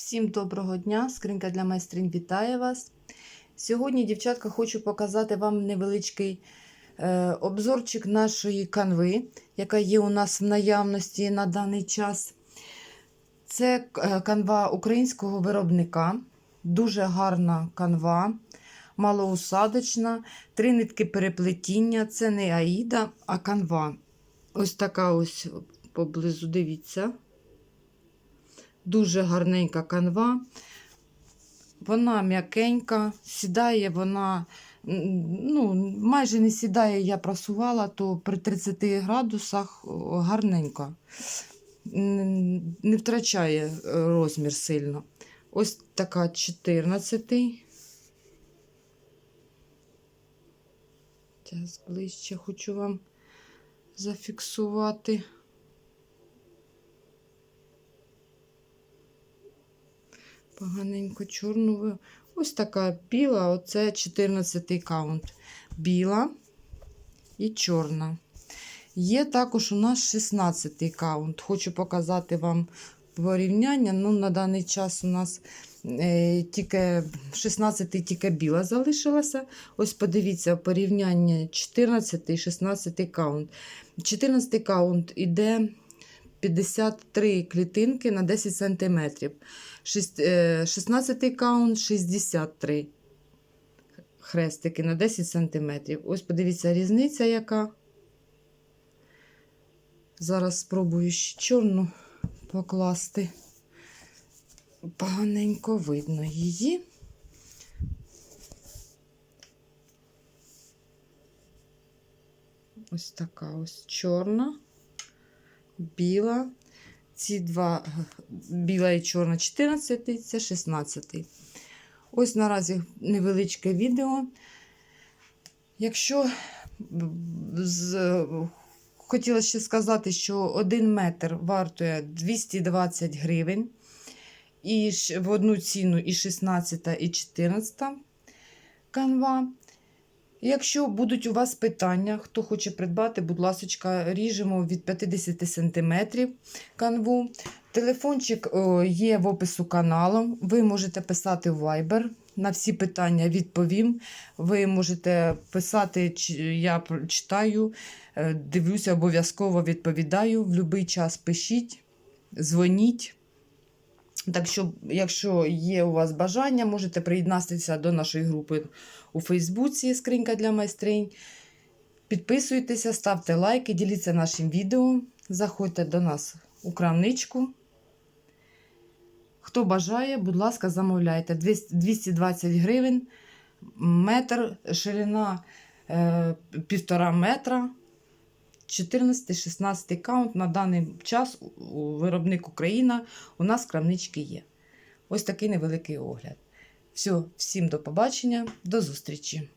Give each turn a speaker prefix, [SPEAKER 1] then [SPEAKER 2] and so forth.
[SPEAKER 1] Всім доброго дня! Скринька для майстринь вітає вас. Сьогодні, дівчатка, хочу показати вам невеличкий е, обзорчик нашої канви, яка є у нас в наявності на даний час. Це е, канва українського виробника. Дуже гарна канва, малоусадочна, три нитки переплетіння. Це не аїда, а канва. Ось така ось поблизу, дивіться. Дуже гарненька канва. Вона м'якенька, сідає вона, ну, майже не сідає, я прасувала, то при 30 градусах о, гарненька. Н- Не втрачає е, розмір сильно. Ось така 14. Зараз ближче хочу вам зафіксувати. Поганенько чорну. Ось така біла, оце 14 каунт. Біла і чорна. Є також у нас 16 каунт. Хочу показати вам порівняння. Ну, на даний час у нас е, тільки 16 тільки біла залишилася. Ось подивіться порівняння 14 і 16 каунт. 14 каунт іде 53 клітинки на 10 см. 16 каунт 63 хрестики на 10 см. Ось подивіться, різниця яка. Зараз спробую ще чорну покласти. Поганенько видно її. Ось така ось чорна, біла. Ці два біла і чорна 14, це 16. Ось наразі невеличке відео. Якщо з, хотіла ще сказати, що 1 метр вартує 220 гривень. І в одну ціну і 16, і 14 канва. Якщо будуть у вас питання, хто хоче придбати, будь ласка, ріжемо від 50 см канву. Телефончик є в опису каналу. Ви можете писати в Viber. На всі питання відповім. Ви можете писати, я читаю, е, дивлюся, обов'язково відповідаю. В будь-який час пишіть, дзвоніть. Так що, якщо є у вас бажання, можете приєднатися до нашої групи у Фейсбуці Скринька для майстринь. Підписуйтеся, ставте лайки, діліться нашим відео. Заходьте до нас у крамничку. Хто бажає, будь ласка, замовляйте. 220 гривень, метр, ширина е, півтора метра. 14-16 каунт на даний час виробник Україна у нас крамнички є. Ось такий невеликий огляд. Все, всім до побачення, до зустрічі!